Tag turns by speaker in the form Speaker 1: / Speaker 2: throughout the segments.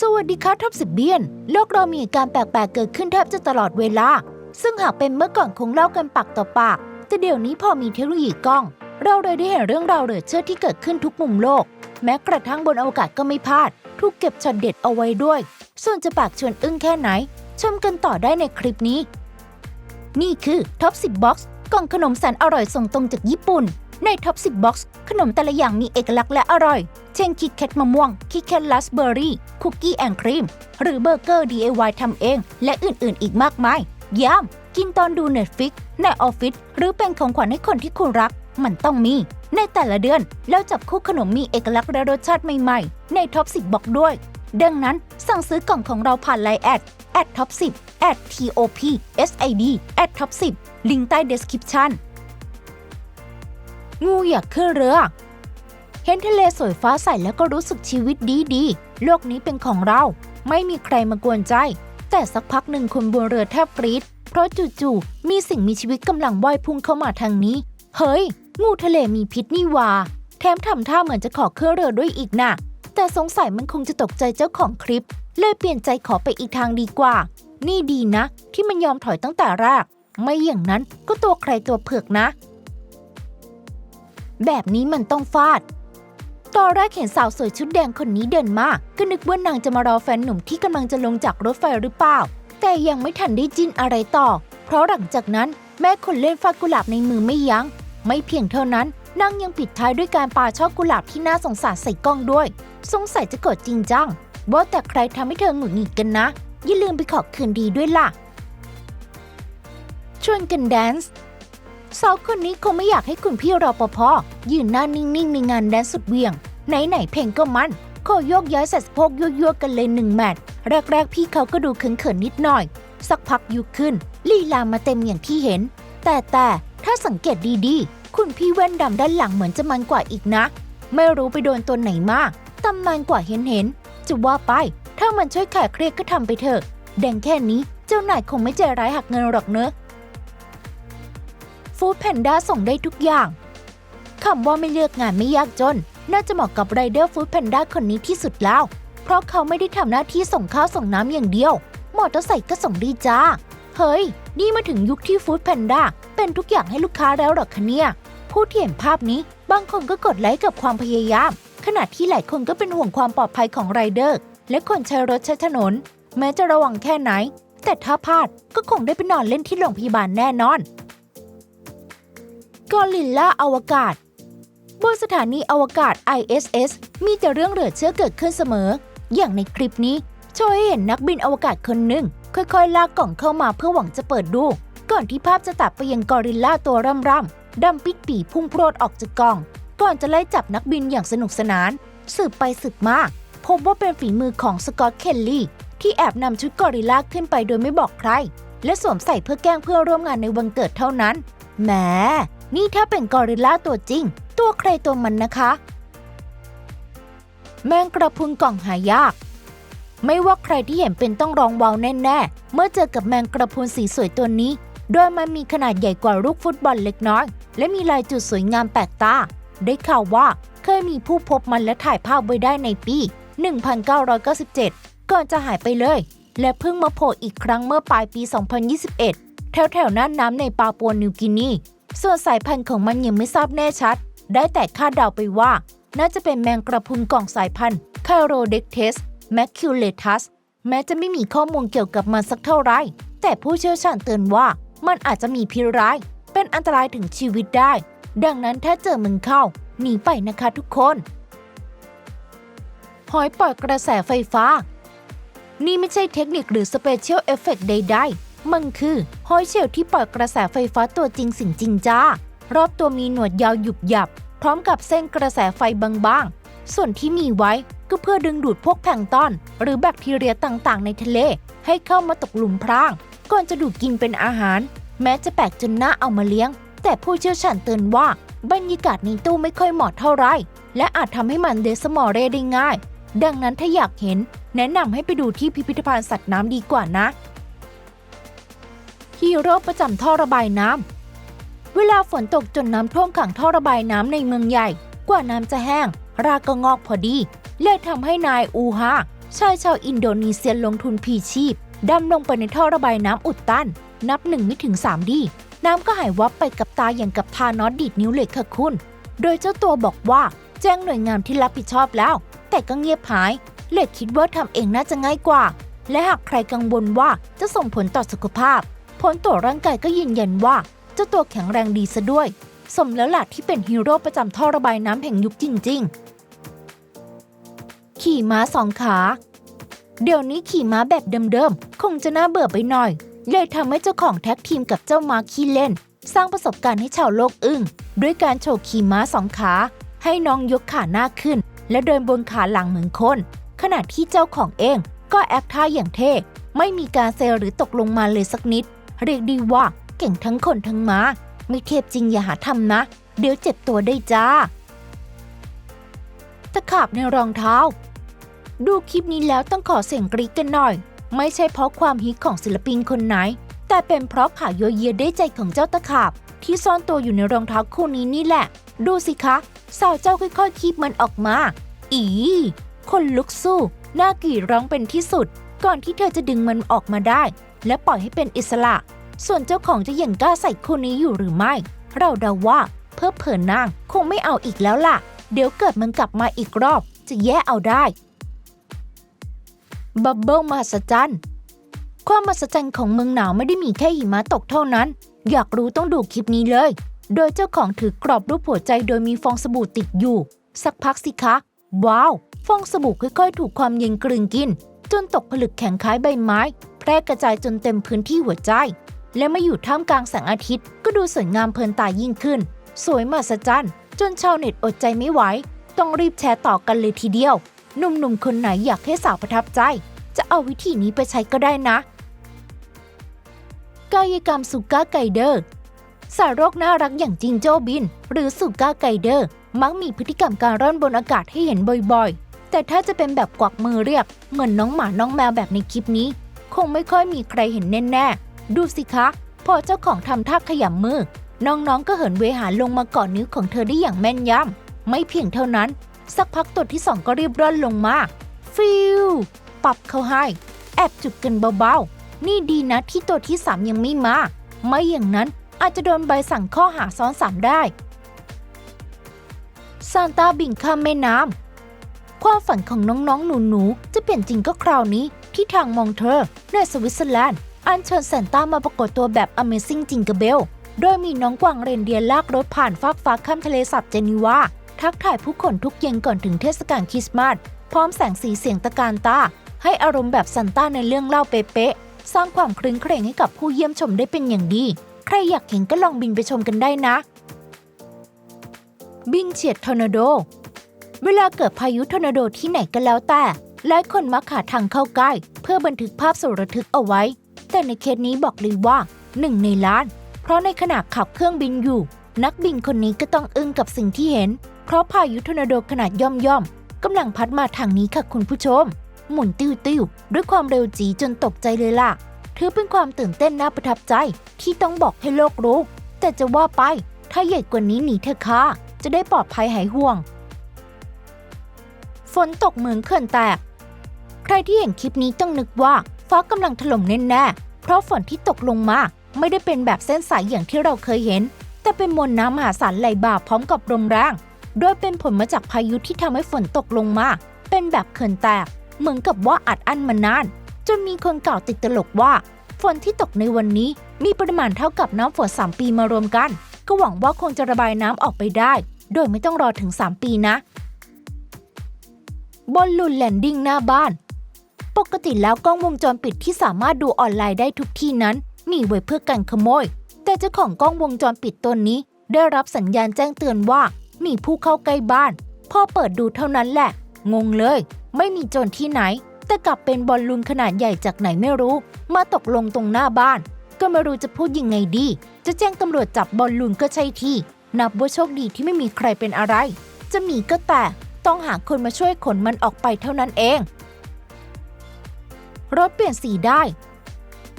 Speaker 1: สวัสดีครับท็อปสิบเบียน โลกเรามีเหตุการณ์แปลกๆ เกิดขึ้นแทบจะตลอดเวลา ซึ่งหากเป็นเมื่อก่อนคงเล่ากันปากต่อปาก แต่เดี๋ยวนี้พอมีเทคโนโลยีกล้อง เราเลยได้เห็นเรื่องราวเหลือเชื่อที่เกิดขึ้นทุกมุมโลก แม้กระทั่งบนอวกาศก็ไม่พลาด ถูกเก็บช็อตเด็ดเอาไว้ด้วย ส่วนจะปากชวนอึ้งแค่ไหน ชมกันต่อได้ในคลิปนี้ นี่คือท็อป10บ็อกซ์กล่องขนมแสนอร่อยส่งตรงจากญี่ปุ่น ในท็อป10บ็อกซ์ขนมแต่ละอย่างมีเอกลักษณ์และอร่อย เช่นคิดแคทมะม่วง คิดแคทลัสเบอร์รี่ คุกกี้แอนครีม หรือเบอร์เกอร์ DIY ทำเอง และอื่นๆ อีกมากมาย ย้ำกินตอนดู Netflix ในออฟฟิศหรือเป็นของขวัญให้คนที่คุณรัก มันต้องมี ในแต่ละเดือน แล้วจับคู่ขนมมีเอกลักษณ์และรสชาติใหม่ๆ ในท็อป 10 บอกด้วย ดังนั้นสั่งซื้อกล่องของเราผ่านไลน์แอดแอดท็อป10แอด TOP SID แอดท็อป10ลิงก์ใต้ description งูอยากขึ้นเรือ เห็นทะเลสวยฟ้าใสแล้วก็รู้สึกชีวิตดีดีๆโลกนี้เป็นของเรา ไม่มีใครมากวนใจ แต่สักพักหนึ่งคนบนเรือแทบกรีดเพราะจู่ๆมีสิ่งมีชีวิตกำลังว่ายพุ่งเข้ามาทางนี้ เฮ้ย งูทะเลมีพิษนี่วาแถมทำท่าเหมือนจะขอขึ้นเรือด้วยอีกน่ะแต่สงสัยมันคงจะตกใจเจ้าของคลิป เลยเปลี่ยนใจขอไปอีกทางดีกว่า นี่ดีนะ ที่มันยอมถอยตั้งแต่แรก ไม่อย่างนั้นก็ตัวใครตัวเผือกนะ แบบนี้มันต้องฟาด ตอนแรกเห็นสาวสวยชุดแดงคนนี้เดินมาก็นึกว่านางจะมารอแฟนหนุ่มที่กำลังจะลงจากรถไฟหรือเปล่า แต่ยังไม่ทันได้จิ้นอะไรต่อ เพราะหลังจากนั้นแม่คนเล่นฟากุหลาบในมือไม่ยัง้ง ไม่เพียงเท่านั้นนางยังปิดท้ายด้วยการปาช่อกุหลาบที่น่าสงสารใส่กล้องด้วย สงสัยจะกดจริงจังว่าแต่ใครทำให้เธอหงุดหงิดกันนะ อย่าลืมไปขอคืนดีด้วยล่ะ ชวนกันแดนซ์ สาวคนนี้คงไม่อยากให้คุณพี่รอปภยืนหน้านิ่งๆในงานแดนสุดเวี่ยง ไหนๆเพลงก็มันขอโยกย้ายส่สโพกยั่วๆกันเลยหนึ่งแมทแรกๆ พี่เขาก็ดูเขินๆนิดหน่อย สักพักยุกขึ้น ลีลามาเต็มอย่างที่เห็น แต่แต่ถ้าสังเกตดีๆ คุณพี่แว่นดำด้านหลังเหมือนจะมันกว่าอีกนะ ไม่รู้ไปโดนตัวไหนมาตำนานกว่าเห็นเห็นๆจะว่าไป ถ้ามันช่วยขายเครียดก็ทำไปเถอะแดงแค่นี้เจ้านายคงไม่ใจร้ายหักเงินหรอกเนอะ ฟู้ดแพนด้าส่งได้ทุกอย่างคำว่าไม่เลือกงานไม่ยากจน น่าจะเหมาะกับไรเดอร์ฟู้ดแพนด้าคนนี้ที่สุดแล้ว เพราะเขาไม่ได้ทำหน้าที่ส่งข้าวส่งน้ำอย่างเดียว มอเตอร์ไซค์ก็ส่งดีจ้า เฮ้ย นี่มาถึงยุคที่ฟู้ดแพนด้าเป็นทุกอย่างให้ลูกค้าแล้วหรอคะเนี่ย ผู้ที่เห็นภาพนี้บางคนก็กดไลค์กับความพยายาม ขณะที่หลายคนก็เป็นห่วงความปลอดภัยของไรเดอร์ และคนใช้รถใช้ถนน แม้จะระวังแค่ไหน แต่ถ้าพลาดก็คงได้ไปนอนเล่นที่โรงพยาบาลแน่นอน กอริลล่าอวกาศ บนสถานีอวกาศ ISS มีแต่เรื่องเหลือเชื่อเกิดขึ้นเสมอ อย่างในคลิปนี้โชว์ให้เห็นนักบินอวกาศคนหนึ่ง ค่อยๆ ลากกล่องเข้ามาเพื่อหวังจะเปิดดู ก่อนที่ภาพจะตัดไปยังกอริลล่าตัวร่ำๆดำปิดปีพุ่งโพรดออกจากกล่อง ก่อนจะไล่จับนักบินอย่างสนุกสนาน สืบไปสืบมาพบว่าเป็นฝีมือของสกอตเคลลี่ที่แอบนำชุดกอริลลาขึ้นไปโดยไม่บอกใคร และสวมใส่เพื่อแกล้งเพื่อร่วมงานในวันเกิดเท่านั้นแหม นี่ถ้าเป็นกอริลลาตัวจริง ตัวใครตัวมันนะคะ แมงกระพุนกล่องหายาก ไม่ว่าใครที่เห็นเป็นต้องร้องว้าวแน่ๆ เมื่อเจอกับแมงกระพุนสีสวยตัวนี้ โดยมันมีขนาดใหญ่กว่าลูกฟุตบอลเล็กน้อย และมีลายจุดสวยงามแปลกตา ได้ข่าวว่าเคยมีผู้พบมันและถ่ายภาพไว้ได้ในปี 1997 ก่อนจะหายไปเลย และเพิ่งมาโผล่อีกครั้งเมื่อปลายปี 2021 แถวแถวๆน่านน้ำในปาปัวนิวกินี ส่วนสายพันธุ์ของมันยังไม่ทราบแน่ชัด ได้แต่คาดเดาไปว่า น่าจะเป็นแมงกระพุนกล่องสายพันธุ์คาโรเด็กเทสแมคคิวเลทัสแม้จะไม่มีข้อมูลเกี่ยวกับมันสักเท่าไร แต่ผู้เชี่ยวชาญเตือนว่ามันอาจจะมีพิษร้าย เป็นอันตรายถึงชีวิตได้ ดังนั้นถ้าเจอมึงเข้า หนีไปนะคะทุกคน หอยปล่อยกระแสไฟฟ้า นี่ไม่ใช่เทคนิคหรือสเปเชียลเอฟเฟกต์ใดๆ มันคือหอยเชลล์ที่ปล่อยกระแสไฟฟ้าตัวจริงสิ่งจริงจ้ารอบตัวมีหนวดยาวหยุบหยับ พร้อมกับเส้นกระแสไฟบางๆ ส่วนที่มีไว้ก็เพื่อดึงดูดพวกแพลงก์ตอน หรือแบคทีเรียต่างๆ ในทะเล ให้เข้ามาตกหลุมพราง ก่อนจะดูดกินเป็นอาหาร แม้จะแปลกจนน่าเอามาเลี้ยง แต่ผู้เชี่ยวชาญเตือนว่าบรรยากาศในตู้ไม่ค่อยเหมาะเท่าไหรและอาจทำให้มันเดสมอเรได้ง่าย ดังนั้นถ้าอยากเห็น แนะนำให้ไปดูที่พิพิธภัณฑ์สัตว์น้ำดีกว่านะ ฮีโร่ประจำท่อระบายน้ำ เวลาฝนตกจนน้ำท่วมขังท่อระบายน้ำในเมืองใหญ่ กว่าน้ำจะแห้ง รากก็งอกพอดีเลยทำให้นายอูฮาชายชาวอินโดนีเซียลงทุนพีชีพดำลงไปในท่อระบายน้ำอุดตัน นับหนึ่งไม่ถึงสามดี น้ำก็หายวับไปกับตาอย่างกับทานอสดีดนิ้วเหล็กค่ะคุณ โดยเจ้าตัวบอกว่าแจ้งหน่วยงานที่รับผิดชอบแล้ว แต่ก็เงียบหาย เล็กคิดว่าทำเองน่าจะง่ายกว่า และหากใครกังวลว่าจะส่งผลต่อสุขภาพ ผลตรวจร่างกายก็ยืนยันว่าเจ้าตัวแข็งแรงดีซะด้วย สมแล้วล่ะที่เป็นฮีโร่ประจำท่อระบายน้ำแห่งยุคจริง ๆ ขี่ม้าสองขา เดี๋ยวนี้ขี่ม้าแบบเดิมๆ คงจะน่าเบื่อไปหน่อย เลยทำให้เจ้าของแท็กทีมกับเจ้าม้าขี้เล่น สร้างประสบการณ์ให้ชาวโลกอึ้งด้วยการโชว์ขี่ม้าสองขา ให้น้องยกขาหน้าขึ้น และเดินบนขาหลังเหมือนคนขณะที่เจ้าของเองก็แอคท่าอย่างเท่ ไม่มีการเซหรือตกลงมาเลยสักนิด เรียกดีว่า เก่งทั้งคนทั้งม้า ไม่เทพจริงอย่าหาทำนะ เดี๋ยวเจ็บตัวได้จ้า ตะขาบในรองเท้า ดูคลิปนี้แล้วต้องขอเสียงกรี๊ดกันหน่อย ไม่ใช่เพราะความฮิตของศิลปินคนไหน แต่เป็นเพราะขาโยเยได้ใจของเจ้าตะขาบ ที่ซ่อนตัวอยู่ในรองเท้าคู่นี้นี่แหละ ดูสิคะสาวเจ้าค่อยๆคีบมันออกมา อี คนลุกสู้ หน้ากรีดร้องเป็นที่สุด ก่อนที่เธอจะดึงมันออกมาได้ และปล่อยให้เป็นอิสระ ส่วนเจ้าของจะยังกล้าใส่คู่นี้อยู่หรือไม่ เราเดาว่า เพิ่เผินนางคงไม่เอาอีกแล้วล่ะ เดี๋ยวเกิดมันกลับมาอีกรอบ จะแย่เอาได้ บับเบิลมหัศจรรย์ความมหัศจรรย์ของเมืองหนาวไม่ได้มีแค่หิมะตกเท่านั้น อยากรู้ต้องดูคลิปนี้เลย โดยเจ้าของถือกรอบรูปหัวใจโดยมีฟองสบู่ติดอยู่ สักพักสิคะ ว้าว ฟองสบู่ค่อยๆ ถูกความเย็นกลืนกิน จนตกผลึกแข็งคล้ายใบไม้ แพร่กระจายจนเต็มพื้นที่หัวใจ และมาอยู่ท่ามกลางแสงอาทิตย์ ก็ดูสวยงามเพลินตายิ่งขึ้น สวยมหัศจรรย์ จนชาวเน็ตอดใจไม่ไหว ต้องรีบแชร์ต่อกันเลยทีเดียว หนุ่มๆ คนไหนอยากให้สาวประทับใจ จะเอาวิธีนี้ไปใช้ก็ได้นะ กายกรรมสุก้าไกเดอร์สารโรคน่ารักอย่างจิงโจ้บิน หรือสุก้าไกเดอร์ มักมีพฤติกรรมการร่อนบนอากาศให้เห็นบ่อยๆ แต่ถ้าจะเป็นแบบกวักมือเรียก เหมือนน้องหมาน้องแมวแบบในคลิปนี้ คงไม่ค่อยมีใครเห็นแน่ๆ ดูสิคะ พอเจ้าของทำท่าขยำมือ น้องๆ ก็เหินเวหาลงมากาะนิ้วของเธอได้อย่างแม่นยำ ไม่เพียงเท่านั้น สักพักตัวที่สองก็รีบร่อนลงมา ฟิวปรับเขาให้ แอบจุกกันเบาๆ นี่ดีนะที่ตัวที่สามยังไม่มา ไม่อย่างนั้นอาจจะโดนใบสั่งข้อหาซ้อนสามได้ซานตาบินข้ามแม่น้ำ ความฝันของน้องๆ หนูๆ จะเปลี่ยนจริงก็คราวนี้ที่ทางมองเธอในสวิตเซอร์แลนด์ อันเชิญซนต้ามาปรากฏตัวแบบ Amazing จิงเกเบล โดยมีน้องกวางเรนเดียร์ลากรถผ่านฟากฟ้าข้ามทะเลสาบเจนีวา ทักทายผู้คนทุกเย็นก่อนถึงเทศกาลคริสต์มาส พร้อมแสงสีเสียงตะการตา ให้อารมณ์แบบซันต้าในเรื่องเล่าเป๊ะๆ สร้างความคลึ้นเครงให้กับผู้เยี่ยมชมได้เป็นอย่างดี ใครอยากเห็นก็ลองบินไปชมกันได้นะ บินเฉียดทอร์นาโด เวลาเกิดพายุทอร์นาโดที่ไหนก็แล้วแต่หลายคนมักหาทางเข้าใกล้ เพื่อบันทึกภาพสุดระทึกเอาไว้ แต่ในเคสนี้บอกเลยว่าหนึ่งในล้าน เพราะในขณะขับเครื่องบินอยู่ นักบินคนนี้ก็ต้องอึ้งกับสิ่งที่เห็น เพราะพายุทอร์นาโดขนาดย่อมย่อมๆกำลังพัดมาทางนี้ค่ะคุณผู้ชม หมุนติ้วติ้วๆด้วยความเร็วจีจนตกใจเลยล่ะ ถือเป็นความตื่นเต้นน่าประทับใจที่ต้องบอกให้โลกรู้ แต่จะว่าไปถ้าใหญ่กว่านี้หนีเถอะค่ะจะได้ปลอดภัยหายห่วง ฝนตกเหมือนเขื่อนแตก ใครที่เห็นคลิปนี้ต้องนึกว่า ฟ้ากำลังถล่มแน่ๆ เพราะฝนที่ตกลงมาไม่ได้เป็นแบบเส้นสายอย่างที่เราเคยเห็น แต่เป็นมวลน้ำมหาศาลไหลบ่าพร้อมกับลมแรงโดยเป็นผลมาจากพายุที่ทำให้ฝนตกลงมา เป็นแบบเขื่อนแตก เหมือนกับว่าอัดอั้นมานาน จนมีคนกล่าวติดตลกว่า ฝนที่ตกในวันนี้มีปริมาณเท่ากับน้ำฝนสามปีมารวมกัน ก็หวังว่าคงจะระบายน้ำออกไปได้ โดยไม่ต้องรอถึง 3 ปีนะ บอลลูนแลนดิ้งหน้าบ้าน ปกติแล้วกล้องวงจรปิดที่สามารถดูออนไลน์ได้ทุกที่นั้น มีไว้เพื่อกันขโมย แต่เจ้าของกล้องวงจรปิดตัวนี้ ได้รับสัญญาณแจ้งเตือนว่า มีผู้เข้าใกล้บ้าน พอเปิดดูเท่านั้นแหละ งงเลย ไม่มีโจรที่ไหน แต่กลับเป็นบอลลูนขนาดใหญ่จากไหนไม่รู้ มาตกลงตรงหน้าบ้าน ก็ไม่รู้จะพูดยังไงดี จะแจ้งตำรวจจับบอลลูนก็ใช่ที่นับว่าโชคดีที่ไม่มีใครเป็นอะไร จะมีก็แต่ต้องหาคนมาช่วยขนมันออกไปเท่านั้นเอง รถเปลี่ยนสีได้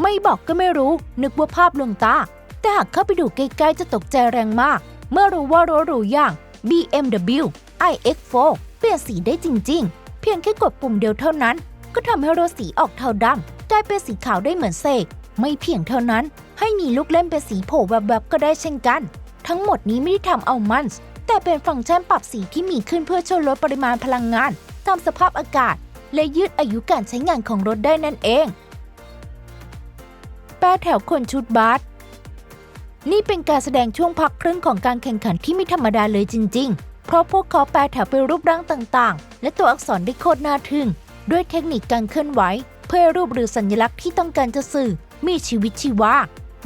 Speaker 1: ไม่บอกก็ไม่รู้ นึกว่าภาพลวงตา แต่หากเข้าไปดูใกล้ๆจะตกใจแรงมาก เมื่อรู้ว่ารถหรูอย่าง BMW iX4 เปลี่ยนสีได้จริงๆ เพียงแค่กดปุ่มเดียวเท่านั้น ก็ทำให้รถสีออกเทาดำกลายเป็นสีขาวได้เหมือนเสกไม่เพียงเท่านั้น ให้มีลูกเล่นเป็นสีโผล่แวบๆก็ได้เช่นกัน ทั้งหมดนี้ไม่ได้ทำเอามันส์แต่เป็นฟังก์ชันปรับสีที่มีขึ้นเพื่อช่วยลดปริมาณพลังงาน ตามสภาพอากาศ และยืดอายุการใช้งานของรถได้นั่นเอง แปรแถวคนชุดบาสนี่เป็นการแสดงช่วงพักครึ่งของการแข่งขันที่ไม่ธรรมดาเลยจริง ๆ เพราะพวกเขาแปรแถวเป็นรูปร่างต่างๆ และตัวอักษรได้โคตรน่าทึ่ง ด้วยเทคนิคการเคลื่อนไหว เพื่อรูปหรือสัญลักษณ์ที่ต้องการจะสื่อ มีชีวิตชีวา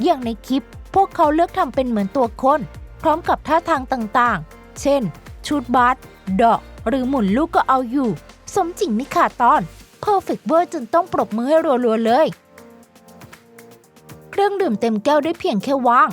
Speaker 1: อย่างในคลิป พวกเขาเลือกทำเป็นเหมือนตัวคน พร้อมกับท่าทางต่างๆ เช่น ชุดบาสดาะหรือหมุนลูกก็เอาอยู่ สมจริงไม่ขาดตอนเพอร์เฟกเวอร์จนต้องปรบมือให้รัวๆเลย เครื่องดื่มเต็มแก้วได้เพียงแค่วาง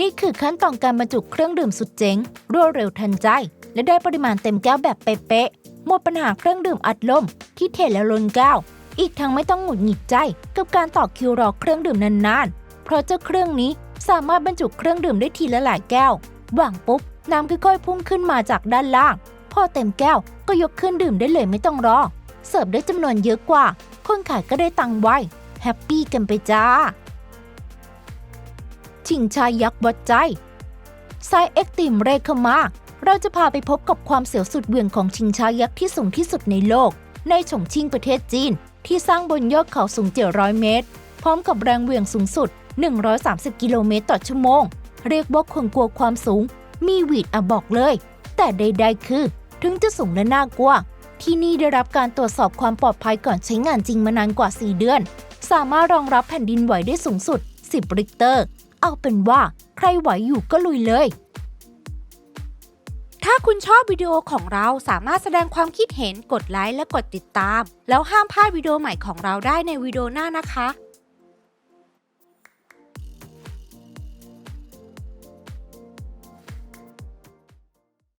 Speaker 1: นี่คือขั้นตอนการบรรจุเครื่องดื่มสุดเจ๋งรวดเร็วทันใจ และได้ปริมาณเต็มแก้วแบบเป๊ะๆหมดปัญหาเครื่องดื่มอัดลมที่เทแล้วล้นแก้วอีกทั้งไม่ต้องหงุดหงิดใจกับการต่อคิวรอเครื่องดื่มนานๆ เพราะเจ้าเครื่องนี้สามารถบรรจุเครื่องดื่มได้ทีละหลายแก้ววางปุ๊บน้ำค่อยๆพุ่งขึ้นมาจากด้านล่าง อเต็มแก้วก็ยกขึ้นดื่มได้เลยไม่ต้องรอ เสิร์ฟได้จำนวนเยอะกว่า คนขายก็ได้ตังค์ไวแฮปปี้กันไปจ้า ชิงชายยักษ์วัดใจไซเอ็กติมเรคมา เราจะพาไปพบกับความเสียวสุดเหวี่ยงของชิงชายักษ์ที่สูงที่สุดในโลก ในฉงชิ่งประเทศจีน ที่สร้างบนยอดเขาสูง 700 เมตร พร้อมกับแรงเหวี่ยงสูงสุด 130 กิโลเมตรต่อชั่วโมง เรียกว่าคนกลัวความสูง มีหวีดอะบอกเลย แต่ใดๆคือ ถึงจะสูงและน่ากลัว ที่นี่ได้รับการตรวจสอบความปลอดภัยก่อนใช้งานจริงมานานกว่า 4 เดือน สามารถรองรับแผ่นดินไหวได้สูงสุด 10 ริกเตอร์ เอาเป็นว่าใครไหวอยู่ก็ลุยเลย
Speaker 2: ถ้าคุณชอบวิดีโอของเราสามารถแสดงความคิดเห็นกดไลค์และกดติดตาม แล้วห้ามพลาดวิดีโอใหม่ของเราได้ในวิดีโอหน้านะคะ